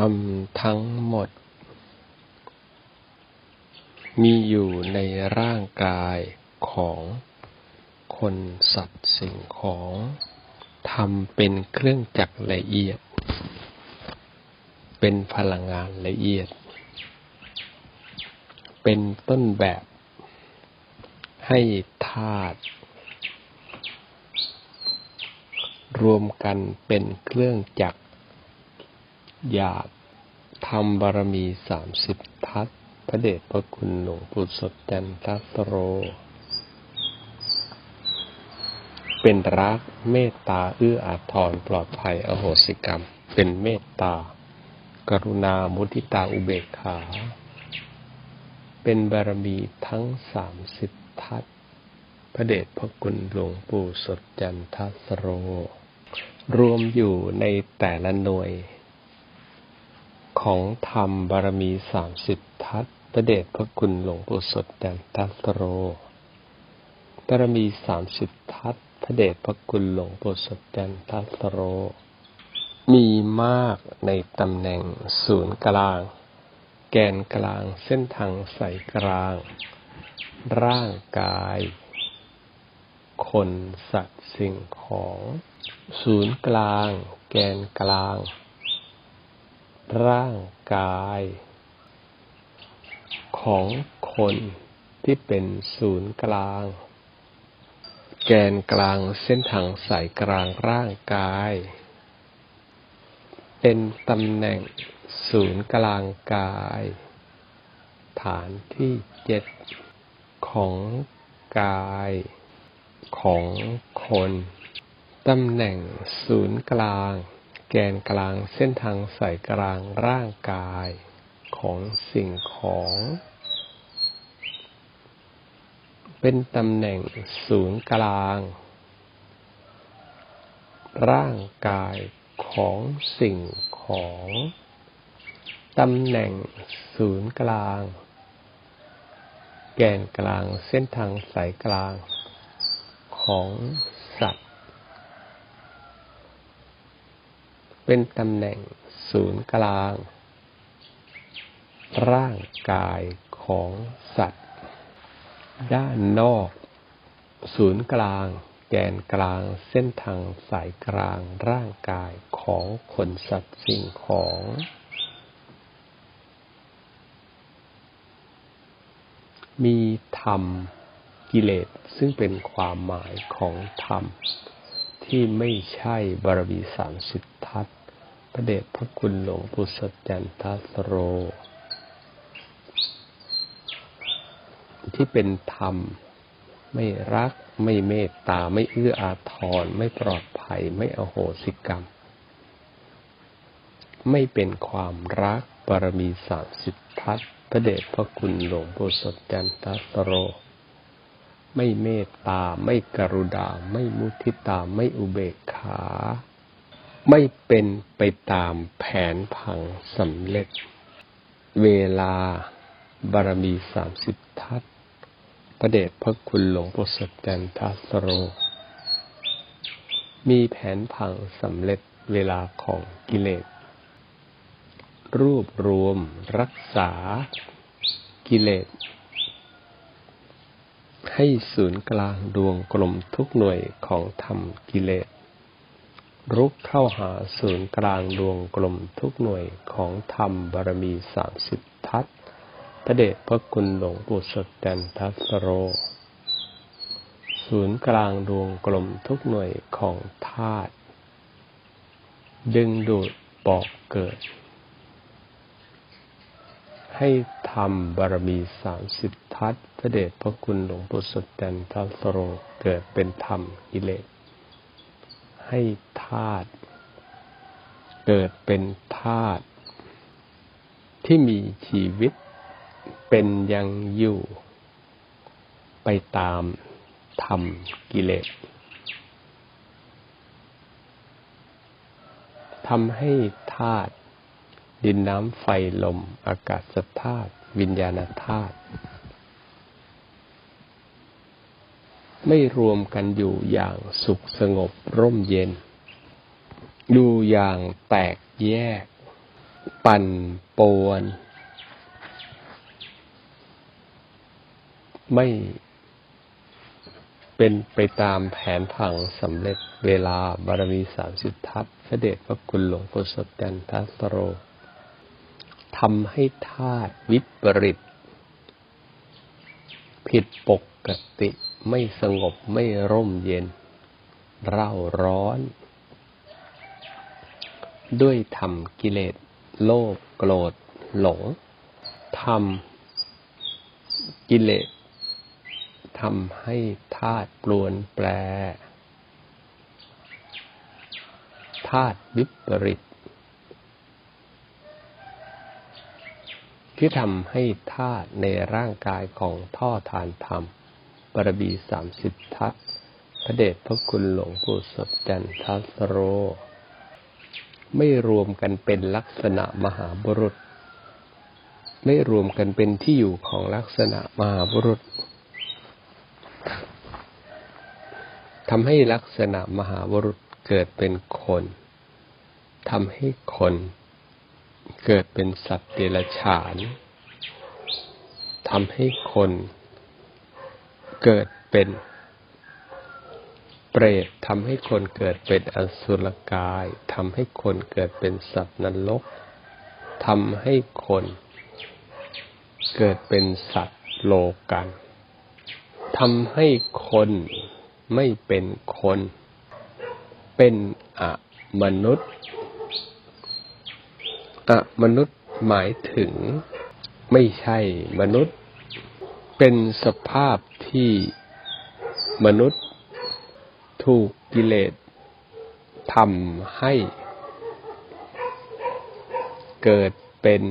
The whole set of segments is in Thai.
รมทั้งหมด มีอยู่ในร่างกายของคนสัตว์สิ่งของทำเป็นเครื่องจักรละเอียด เป็นพลังงานละเอียด เป็นต้นแบบให้ธาตุรวมกันเป็นเครื่องจักร หยาบทำบารมีสามสิบทัศพระเดชพระคุณหลวงปู่สดจันทัสโร เป็นรักเมตตาเอื้ออาทรปลอดภัยอโหสิกรรม เป็นเมตตา กรุณามุทิตาอุเบกขา เป็นบารมีทั้งสามสิบทัศพระเดชพระคุณหลวงปู่สดจันทัสโร รวมอยู่ในแต่ละหน่วย ของธรรมบารมีสามสิบทัศพระเดชพระคุณหลวงปู่สดจันทัสโร บารมีสามสิบทัศพระเดชพระคุณหลวงปู่สดจันทัสโร มีมากในตำแหน่งศูนย์กลาง แกนกลางเส้นทางสายกลาง ร่างกาย คนสัตว์สิ่งของ ศูนย์กลาง แกนกลาง ร่างกาย ของคนที่เป็นศูนย์กลาง แกนกลางเส้นทางสายกลางร่างกาย เป็นตำแหน่งศูนย์กลางกาย ฐานที่เจ็ดของกาย ของคน ตำแหน่งศูนย์กลาง แกนกลางเส้นทางสายกลางร่างกายของสิ่งของ เป็นตำแหน่งศูนย์กลาง ร่างกายของสิ่งของตำแหน่งศูนย์กลาง แกนกลางเส้นทางสายกลางของสัตว์ เป็นตำแหน่งศูนย์กลาง ร่างกายของสัตว์ ด้านนอก ศูนย์กลาง แกนกลางเส้นทางสายกลางร่างกายของคนสัตว์สิ่งของมีธรรมกิเลสซึ่งเป็นความหมายของธรรม ที่ไม่ใช่บารมีสามสิบทัศพระเดชพระคุณหลวงปู่สดจันทัสโร ที่เป็นธรรม ไม่รัก ไม่เมตตา ไม่เอื้ออาทร ไม่ปลอดภัย ไม่อโหสิกรรม ไม่เป็นความรักบารมีสามสิบทัศพระเดชพระคุณหลวงปู่สดจันทัสโร ไม่เมตตา ไม่กรุณา ไม่มุทิตา ไม่อุเบกขา ไม่เป็นไปตามแผนผังสำเร็จ เวลาบารมีสามสิบทัศพระเดชพระคุณหลวงปู่สดจันทัสโร มีแผนผังสำเร็จเวลาของกิเลส รวบรวมรักษากิเลส ให้ศูนย์กลางดวงกลมทุกหน่วยของธรรมกิเลสรุกเข้าหาศูนย์กลางดวงกลมทุกหน่วยของธรรมบารมีสามสิบทัศพระเดชพระคุณหลวงปู่สดจันทัสโร ศูนย์กลางดวงกลมทุกหน่วยของธาตุดึงดูดบอกเกิด ให้ทำบารมีสามสิบทัศพระเดชพระคุณหลวงปู่สดจันทัสโรเกิดเป็นธรรมกิเลส ให้ธาตุเกิดเป็นธาตุที่มีชีวิตเป็นยังอยู่ ไปตามธรรมกิเลสทำให้ธาตุ ดินน้ำไฟลม อากาศธาตุวิญญาณธาตุไม่รวมกันอยู่อย่างสุขสงบร่มเย็น อยู่อย่างแตกแยก ปั่นป่วน ไม่เป็นไปตามแผนผังสำเร็จเวลาบารมีสามสิบทัพระเดชพระคุณหลวงปู่สดจันทัสโร ทำให้ธาตุวิปริต ผิดปกติไม่สงบไม่ร่มเย็น เร่าร้อน ด้วยทำกิเลส โลภโกรธ หลงทำกิเลสทำให้ธาตุปลวนแปรธาตุวิปริต ที่ทำให้ธาตุในร่างกายของท่อทานธรรมบรบีสามสิบทัศพระเดชพระคุณหลวงปู่สดจันทัสโร ไม่รวมกันเป็นลักษณะมหาบุรุษ ไม่รวมกันเป็นที่อยู่ของลักษณะมหาบุรุษทำให้ลักษณะมหาบุรุษเกิดเป็นคน ทำให้คน เกิดเป็นสัตว์เดรัจฉานทำให้คนเกิดเป็นเปรตทำให้คนเกิดเป็นอสุรกายทำให้คนเกิดเป็นสัตว์นรกทำให้คนเกิดเป็นสัตว์โลกันทำให้คนไม่เป็นคน เป็นอะมนุษย์ อะมนุษย์หมายถึงไม่ใช่มนุษย์ เป็นสภาพที่มนุษย์ถูกกิเลสทำให้ เกิดเป็น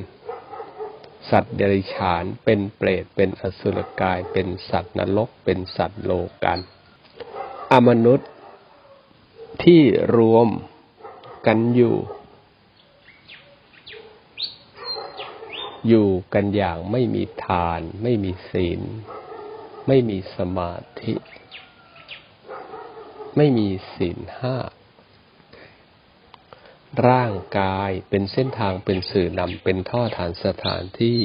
สัตว์เดรัจฉาน เป็นเปรต เป็นอสุรกาย เป็นสัตว์นรก เป็นสัตว์โลกัน อมนุษย์ที่รวมกันอยู่ อยู่กันอย่างไม่มีทาน ไม่มีศีล ไม่มีสมาธิ ไม่มีศีลห้า ร่างกายเป็นเส้นทางเป็นสื่อนำเป็นท่อฐานสถานที่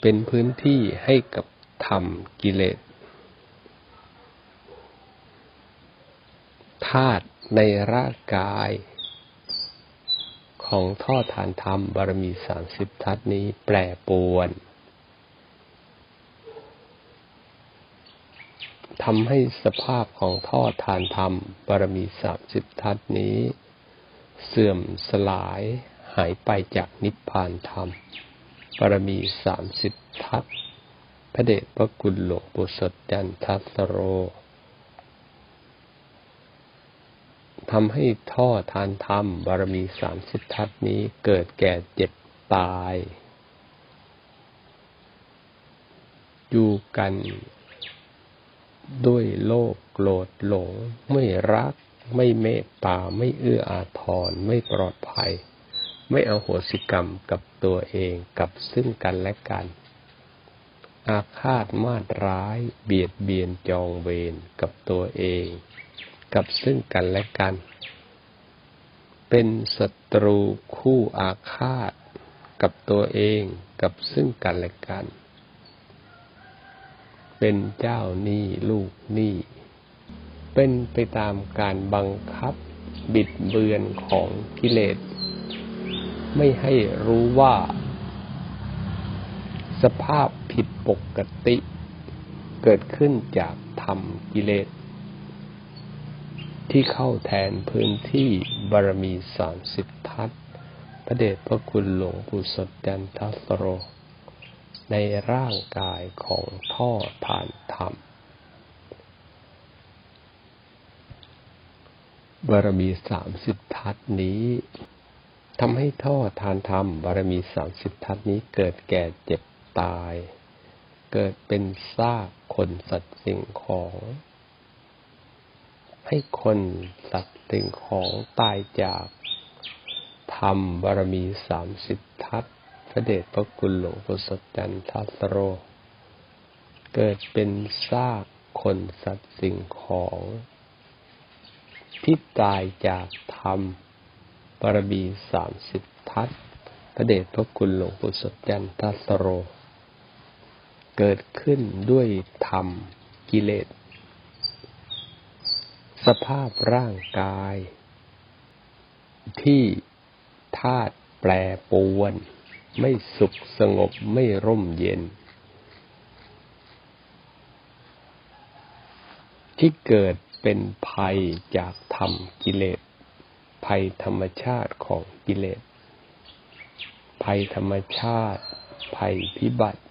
เป็นพื้นที่ให้กับธรรมกิเลสธาตุในร่างกาย ของท่อฐานธรรมบารมีสามสิบทัศนี้แปรปวนทำให้สภาพของท่อฐานธรรมบารมีสามสิบทัศนี้ เสื่อมสลายหายไปจากนิพพานธรรมบารมีสามสิบทัศพระเดชพระคุณหลวงปู่สดจันทัสโร ทำให้ท่อทานธรรมบารมีสามสิบทัศนี้เกิดแก่เจ็บตาย อยู่กันด้วยโลภโกรธหลง ไม่รัก ไม่เมตตา ไม่เอื้ออาทร ไม่ปลอดภัย ไม่เอาโหสิกรรมกับตัวเองกับซึ่งกันและกัน อาฆาตมาดร้าย เบียดเบียนจองเวรกับตัวเอง กับซึ่งกันและกัน เป็นศัตรูคู่อาฆาต กับตัวเองกับซึ่งกันและกัน เป็นเจ้าหนี้ลูกหนี้ เป็นไปตามการบังคับบิดเบือนของกิเลส ไม่ให้รู้ว่า สภาพผิดปกติ เกิดขึ้นจากธรรมกิเลส ที่เข้าแทนพื้นที่บารมีสามสิบทัศพระเดชพระคุณหลวงปู่สดจันทัสโร ในร่างกายของท่อทานธรรมบารมีสามสิบทัศนี้ทำให้ท่อทานธรรมบารมีสามสิบทัศนี้เกิดแก่เจ็บตาย เกิดเป็นซากคนสัตว์สิ่งของ ให้คนสัตว์สิ่งของตายจากธรรมบารมีสามสิบทัศพระเดชพระคุณหลวงพ่อสดจันทัสโร เกิดเป็นซากคนสัตว์สิ่งของที่ตายจากธรรมบารมีสามสิบทัศพระเดชพระคุณหลวงปู่สดจันทัสโร เกิดขึ้นด้วยธรรมกิเลส สภาพร่างกาย ที่ธาตุแปรปวน ไม่สุขสงบไม่ร่มเย็น ที่เกิดเป็นภัยจากธรรมกิเลส ภัยธรรมชาติของกิเลส ภัยธรรมชาติ ภัยพิบัติ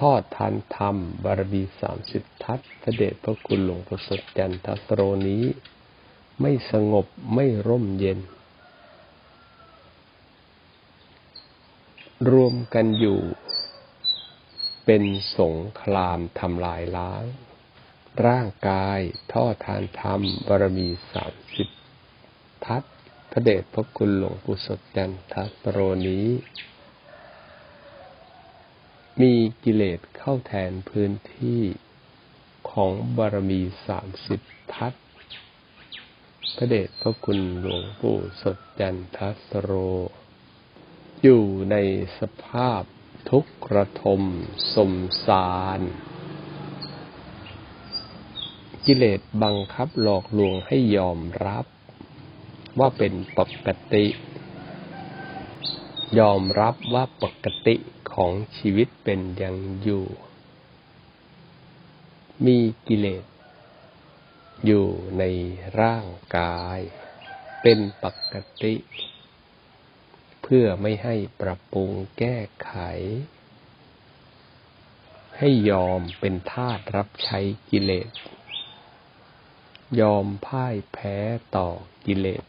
ทอดทานธรรม บารมีสามสิบทัศพระเดชพระคุณหลวงประสดจันทสโรนี้ ไม่สงบไม่ร่มเย็น รวมกันอยู่ เป็นสงครามทำลายล้าง ร่างกายท่อทานธรรม บารมีสามสิบทัศพระเดชพระคุณหลวงปู่สดจันทสโรนี้ มีกิเลสเข้าแทนพื้นที่ของบารมีสามสิบทัศพระเดชพระคุณหลวงปู่สดจันทัสโร อยู่ในสภาพทุกข์ระทมสมสาร กิเลสบังคับหลอกลวงให้ยอมรับ ว่าเป็นปกติ ยอมรับว่าปกติของชีวิตเป็นอย่างอยู่ มีกิเลสอยู่ในร่างกาย เป็นปกติ เพื่อไม่ให้ปรับปรุงแก้ไข ให้ยอมเป็นทาสรับใช้กิเลส ยอมพ่ายแพ้ต่อกิเลส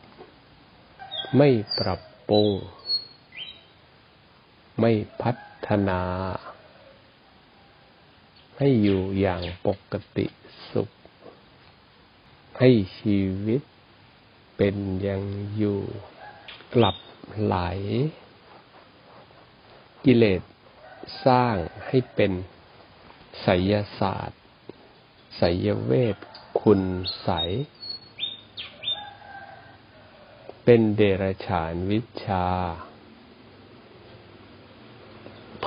ไม่ปรับปรุง ไม่พัฒนา ให้อยู่อย่างปกติสุข ให้ชีวิตเป็นอย่างอยู่กลับไหล กิเลสสร้างให้เป็นไสยศาสตร์ไสยเวท คุณใส เป็นเดรัจฉานวิชา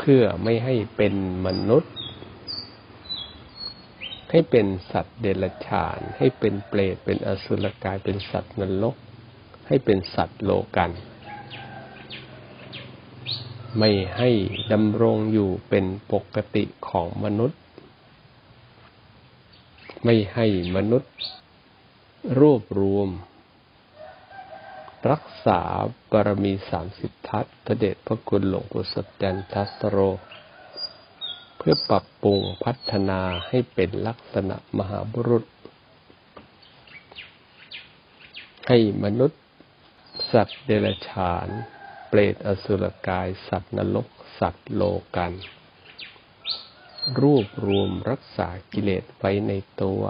เพื่อไม่ให้เป็นมนุษย์ ให้เป็นสัตว์เดรัจฉาน ให้เป็นเปรตเป็นอสุรกายเป็นสัตว์นรก ให้เป็นสัตว์โลกันไม่ให้ดำรงอยู่เป็นปกติของมนุษย์ ไม่ให้มนุษย์ รวบรวม รักษาบารมีสามสิบทัศพระเดชพระคุณหลวงปู่สดจันทัสโร เพื่อปรับปรุงพัฒนาให้เป็นลักษณะมหาบุรุษ ให้มนุษย์ สัตว์เดรัจฉาน เปรตอสุรกาย สัตว์นรก สัตว์โลกัน รวบรวมรักษากิเลสไว้ในตัว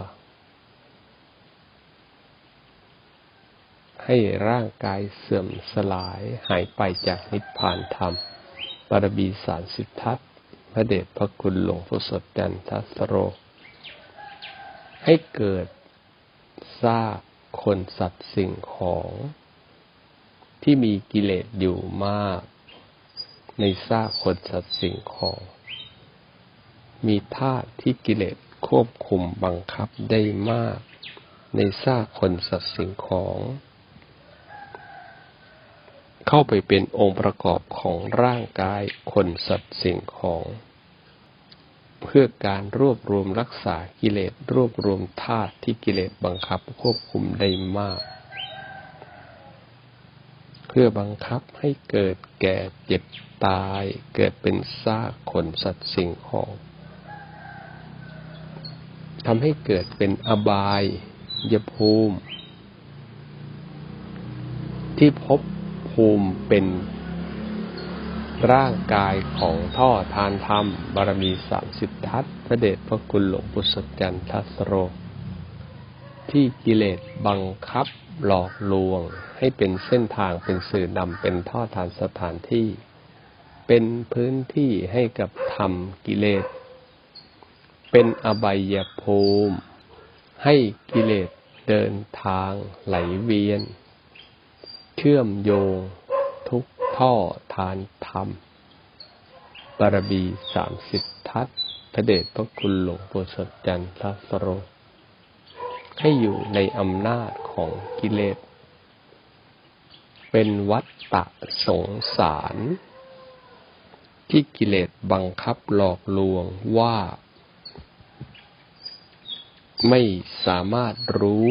ให้ร่างกายเสื่อมสลายหายไปจากนิพพานธรรม บารมีสารสิทธัตพระเดชพระคุณหลวงพ่อสดจันทสโร ให้เกิดซากคนสัตว์สิ่งของ ที่มีกิเลสอยู่มาก ในซากคนสัตว์สิ่งของ มีธาตุที่กิเลสควบคุมบังคับได้มาก ในซากคนสัตว์สิ่งของ เข้าไปเป็นองค์ประกอบของร่างกายคนสัตว์สิ่งของ เพื่อการรวบรวมรักษากิเลสรวบรวมธาตุที่กิเลสบังคับควบคุมได้มาก เพื่อบังคับให้เกิดแก่เจ็บตายเกิดเป็นซากคนสัตว์สิ่งของทำให้เกิดเป็นอบายยภูมิ ที่พบ ภูมิเป็นร่างกายของท่อทานธรรม บารมีสามสิบทัศพระเดชพระคุณหลวงปุสจันทัสโร ที่กิเลสบังคับหลอกลวง ให้เป็นเส้นทางเป็นสื่อนำเป็นท่อทานสถานที่ เป็นพื้นที่ให้กับธรรมกิเลส เป็นอบายภูมิ ให้กิเลสเดินทางไหลเวียน ชื่อมโยงทุกท่อทานธรรม บารมีสามสิบทัศพระเดชพระคุณหลวงปู่สดจันทรสโร ให้อยู่ในอำนาจของกิเลส เป็นวัฏฏะสงสาร ที่กิเลสบังคับหลอกลวงว่า ไม่สามารถรู้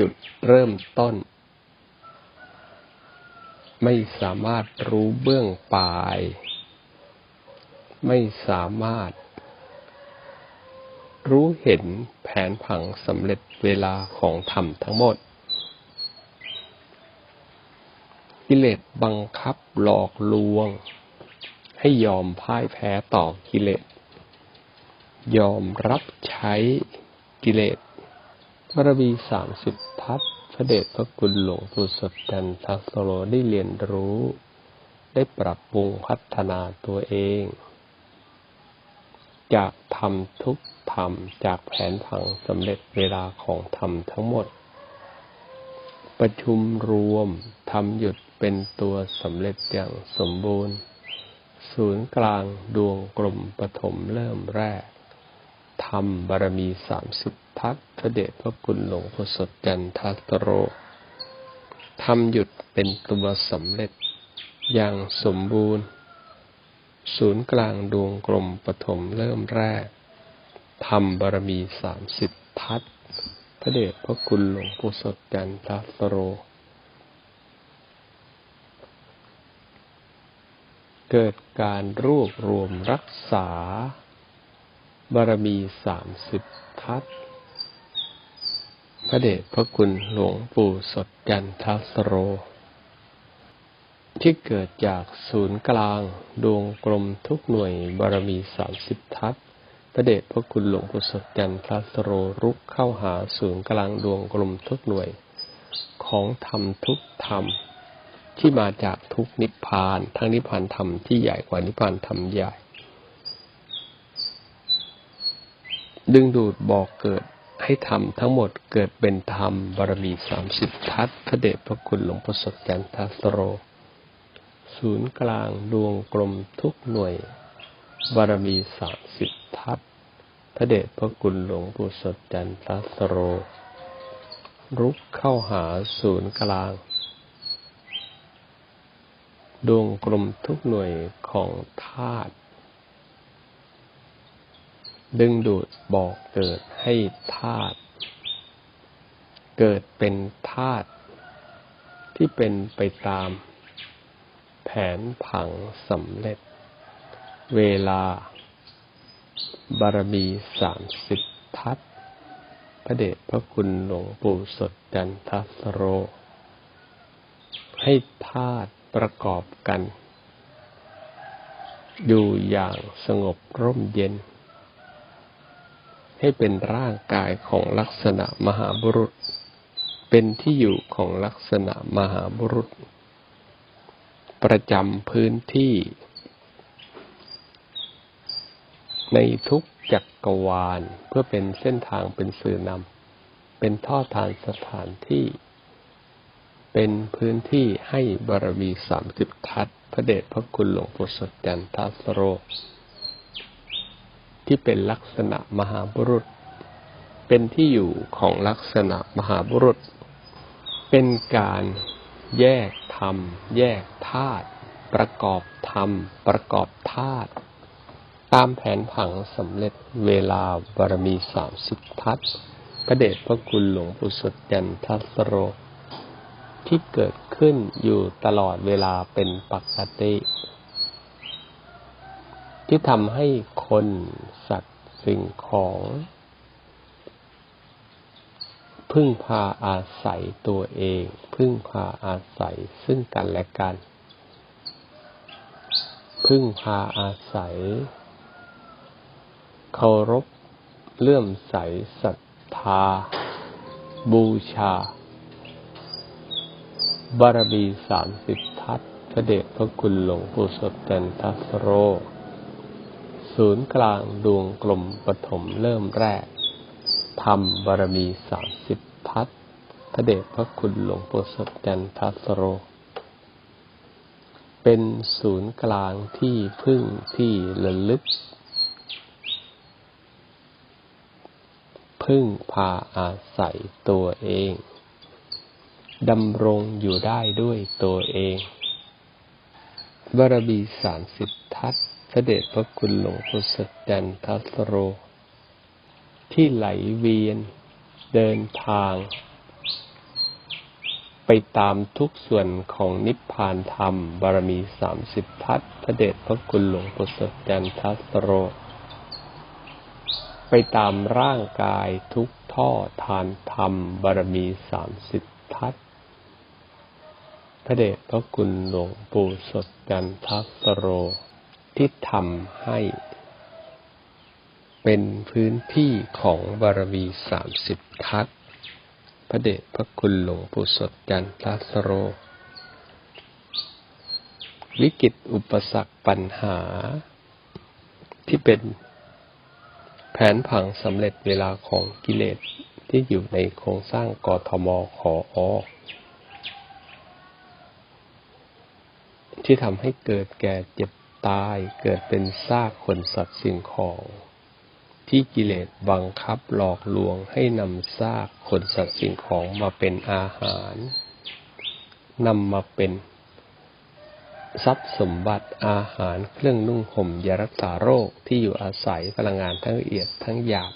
จุดเริ่มต้น ไม่สามารถรู้เบื้องปลาย ไม่สามารถ รู้เห็นแผนผังสำเร็จเวลาของธรรมทั้งหมด กิเลสบังคับหลอกลวง ให้ยอมพ่ายแพ้ต่อกิเลส ยอมรับใช้กิเลสบารมีสามสิบ ทัศพระเดชพระคุณหลวงปู่สดจันทัสโรได้เรียนรู้ ได้ปรับปรุงพัฒนาตัวเอง จากทำทุกธรรมจากแผนผังสำเร็จเวลาของธรรมทั้งหมด ประชุมรวมทำหยุดเป็นตัวสำเร็จอย่างสมบูรณ์ ศูนย์กลางดวงกลมปฐมเริ่มแรกธรรมบารมีสามสิบทัศ พระเดชพระคุณหลวงพ่อสดจันทัสโรทำหยุดเป็นตัวสำเร็จอย่างสมบูรณ์ ศูนย์กลางดวงกลมปฐมเริ่มแรกธรรมบารมีสามสิบทัศพระเดชพระคุณหลวงพ่อสดจันทัสโร เกิดการรวบรวมรักษา บารมีสามสิบทัศ พระเดชพระคุณหลวงปู่สดจันทสโร ที่เกิดจากศูนย์กลาง ดวงกลมทุกหน่วยบารมีสามสิบทัศพระเดชพระคุณหลวงปู่สดจันทสโรรุกเข้าหาศูนย์กลางดวงกลมทุกหน่วย ของธรรมทุกธรรม ที่มาจากทุกนิพพานทั้งนิพพานธรรมที่ใหญ่กว่านิพพานธรรมใหญ่ ดึงดูดบอกเกิด ให้ธรรมทั้งหมดเกิดเป็นธรรมบารมีสามสิบทัศพระเดชพระคุณหลวงพ่อสดจันทสโร ศูนย์กลางดวงกลมทุกหน่วย บารมีสามสิบทัศพระเดชพระคุณหลวงปู่สดจันทสโร รุกเข้าหาศูนย์กลาง ดวงกลมทุกหน่วยของธาตุ ดึงดูดบอกเกิดให้ธาตุเกิดเป็นธาตุที่เป็นไปตาม แผนผังสำเร็จ เวลา บารมีสามสิบทัศพระเดชพระคุณหลวงปู่สดจันทสโร ให้ธาตุประกอบกัน อยู่อย่างสงบร่มเย็น ให้เป็นร่างกายของลักษณะมหาบุรุษ เป็นที่อยู่ของลักษณะมหาบุรุษ ประจำพื้นที่ ในทุกจักกรวาลเพื่อเป็นเส้นทางเป็นสื่อนำเป็นท่อทานสถานที่ เป็นพื้นที่ให้บารมีสามสิบทัศพระเดชพระคุณหลวงปู่สดจันทัสโร ที่เป็นลักษณะมหาบุรุษ เป็นที่อยู่ของลักษณะมหาบุรุษ เป็นการแยกธรรม แยกธาตุประกอบธรรม ประกอบธาตุตามแผนผังสำเร็จเวลาบารมีสามสิบทัศพระเดชพระคุณหลวงปู่สดยันทัสโร ที่เกิดขึ้นอยู่ตลอดเวลาเป็นปกติ ที่ทำให้คนสัตว์สิ่งของ พึ่งพาอาศัยตัวเอง พึ่งพาอาศัยซึ่งกันและกัน พึ่งพาอาศัย เคารพเลื่อมใสศรัทธา บูชา บารมีสามสิบทัศพระเดชพระคุณหลวงปู่สดจันทัสโร ศูนย์กลางดวงกลมปฐมเริ่มแรกธรรมบารมีสามสิบทัศพระเดชพระคุณหลวงปู่สดจันทัสโร เป็นศูนย์กลางที่พึ่งที่ระลึก พึ่งพาอาศัยตัวเองดำรงอยู่ได้ด้วยตัวเองบารมีสามสิบทัศ เสด็จพระคุณหลวงปู่สดจันทัสโร ที่ไหลเวียนเดินทาง ไปตามทุกส่วนของนิพพานธรรม บารมีสามสิบทัศพระเดชพระคุณหลวงปู่สดจันทัสโร ไปตามร่างกายทุกท่อทานธรรม บารมีสามสิบทัศพระเดชพระคุณหลวงปู่สดจันทัสโร ที่ทำให้ เป็นพื้นที่ของบารมีสามสิบทัศพระเดชพระคุณหลวงปู่สดจันทัสโร วิกฤตอุปสรรคปัญหา ที่เป็นแผนผังสำเร็จเวลาของกิเลสที่อยู่ในโครงสร้างกทมขออที่ทำให้เกิดแก่เจ็บ ตายเกิดเป็นซากคนสัตว์สิ่งของ ที่กิเลสบังคับหลอกลวงให้นำซากคนสัตว์สิ่งของมาเป็นอาหารนำมาเป็นทรัพย์สมบัติอาหารเครื่องนุ่งห่มยารักษาโรคที่อยู่อาศัยพลังงานทั้งละเอียดทั้งหยาบ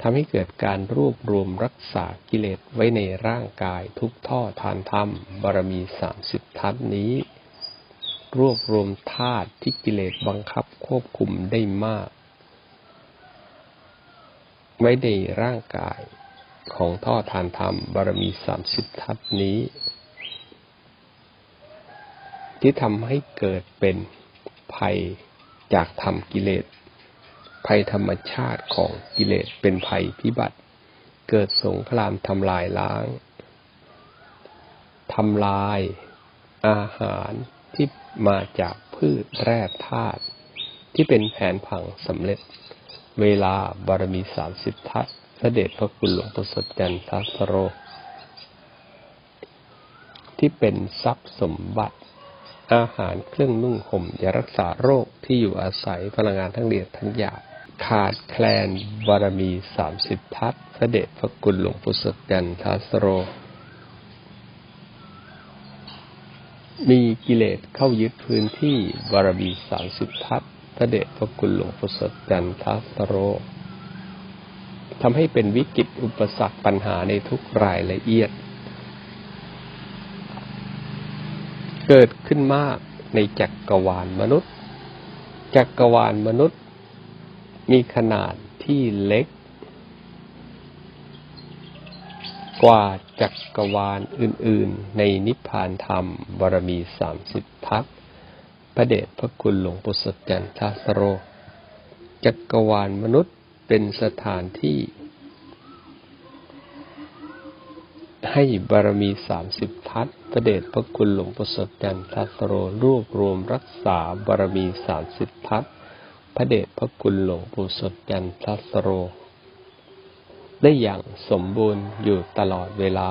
ทำให้เกิดการรวบรวมรักษากิเลสไว้ในร่างกายทุกท่อทานธรรมบารมีสามสิบทัศนี้ รวบรวมธาตุที่กิเลสบังคับควบคุมได้มาก ไว้ในร่างกายของท่อทานธรรมบารมีสามสิบทัศนี้ ที่ทำให้เกิดเป็นภัยจากธรรมกิเลส ภัยธรรมชาติของกิเลสเป็นภัยพิบัติ เกิดสงครามทำลายล้างทำลายอาหารที่ มาจากพืชแร่ธาตุที่เป็นแผนผังสำเร็จ เวลาบารมีสามสิบทัศเสด็จพระคุณหลวงปู่สดจันทัสโร ที่เป็นทรัพย์สมบัติ อาหารเครื่องนุ่งห่มยารักษาโรคที่อยู่อาศัยพลังงานทั้งเดียดทั้งหยาบขาดแคลนบารมีสามสิบทัศเสด็จพระคุณหลวงปู่สดจันทัสโร มีกิเลสเข้ายึดพื้นที่บารมีสามสิบทัศพระเดชพระคุณหลวงปู่สดจันทัสโรทำให้เป็นวิกฤตอุปสรรคปัญหาในทุกรายละเอียด เกิดขึ้นมากในจักรวาลมนุษย์ จักรวาลมนุษย์ มีขนาดที่เล็ก กว่าจักรวาลอื่น ๆ ในนิพพานธรรมบารมีสามสิบทัศพระเดชพระคุณหลวงปู่สดจันทสโร จักรวาลมนุษย์เป็นสถานที่ ให้บารมีสามสิบทัศพระเดชพระคุณหลวงปู่สดจันทสโรรวบรวมรักษาบารมีสามสิบทัศพระเดชพระคุณหลวงปู่สดจันทสโร ได้อย่างสมบูรณ์อยู่ตลอดเวลา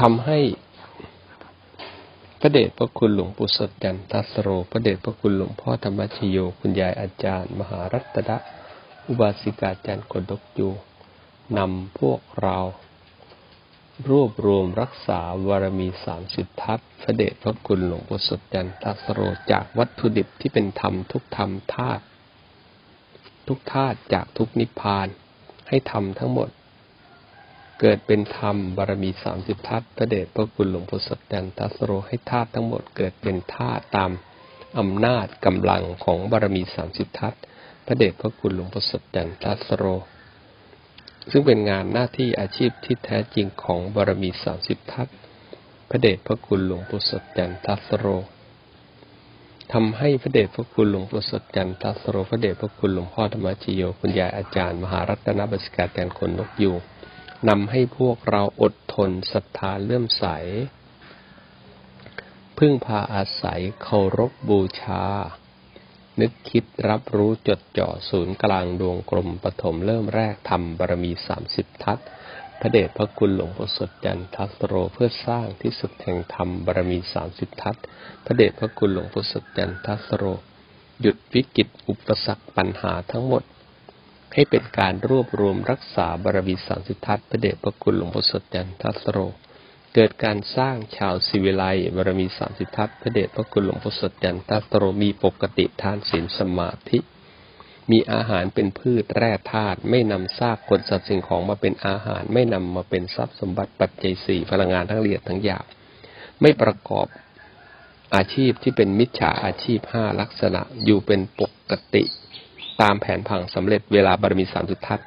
ทำให้พระเดชพระคุณหลวงปู่สดจันทสโร พระเดชพระคุณหลวงพ่อธรรมชโย คุณยายอาจารย์ มหารัตนะอุบาสิกาจารย์กดกยูนำพวกเรา รวบรวมรักษาวารมีสามสิบทัศพระเดชพระคุณหลวงปู่สดจันทสโร จากวัตถุดิบที่เป็นธรรมทุกธรรมธาตุ ทุกธาตุจากทุกนิพพาน ให้ธรรมทั้งหมด เกิดเป็นธรรมบารมีสามสิบทัศพระเดชพระคุณหลวงปู่สดจันทัสโรให้ธาตุทั้งหมดเกิดเป็นธาตุตามอำนาจกำลังของบารมีสามสิบทัศพระเดชพระคุณหลวงปู่สดจันทัสโร ซึ่งเป็นงานหน้าที่อาชีพที่แท้จริงของบารมีสามสิบทัศพระเดชพระคุณหลวงปู่สดจันทัสโร ทำให้พระเดชพระคุณหลวงปู่สดจันทัสโรพระเดชพระคุณหลวงพ่อธรรมจิโยคุณยายอาจารย์ มหารัตนบัสกาแตนคนนกยูงนำให้พวกเราอดทนศรัทธาเลื่อมใส พึ่งพาอาศัยเคารพบบูชา นึกคิดรับรู้จดจ่อศูนย์กลางดวงกลมปฐมเริ่มแรกทำบารมีสามสิบทัศน์ ระเดชพระคุณหลวงพ่อสดจันทัสโรเพื่อสร้างที่สุดแห่งธรรมบารมีสามสิบทัศพระเดชพระคุณหลวงพ่อสดจันทัสโร หยุดวิกฤตอุปสรรคปัญหาทั้งหมด ให้เป็นการรวบรวมรักษาบารมีสามสิบทัศพระเดชพระคุณหลวงพ่อสดจันทัสโร เกิดการสร้างชาวศิวิไลบารมีสามสิบทัศพระเดชพระคุณหลวงพ่อสดจันทัสโรมีปกติทานศีลสมาธิ มีอาหารเป็นพืชแร่ธาตุไม่นำซากคนสัตว์สิ่งของมาเป็นอาหาร ไม่นำมาเป็นทรัพย์สมบัติปัจจัยสี่พลังงานทั้งละเอียดทั้งหยาบ ไม่ประกอบอาชีพที่เป็นมิจฉาอาชีพห้าลักษณะอยู่เป็นปกติ ตามแผนผังสำเร็จเวลาบารมีสามสุทัศน์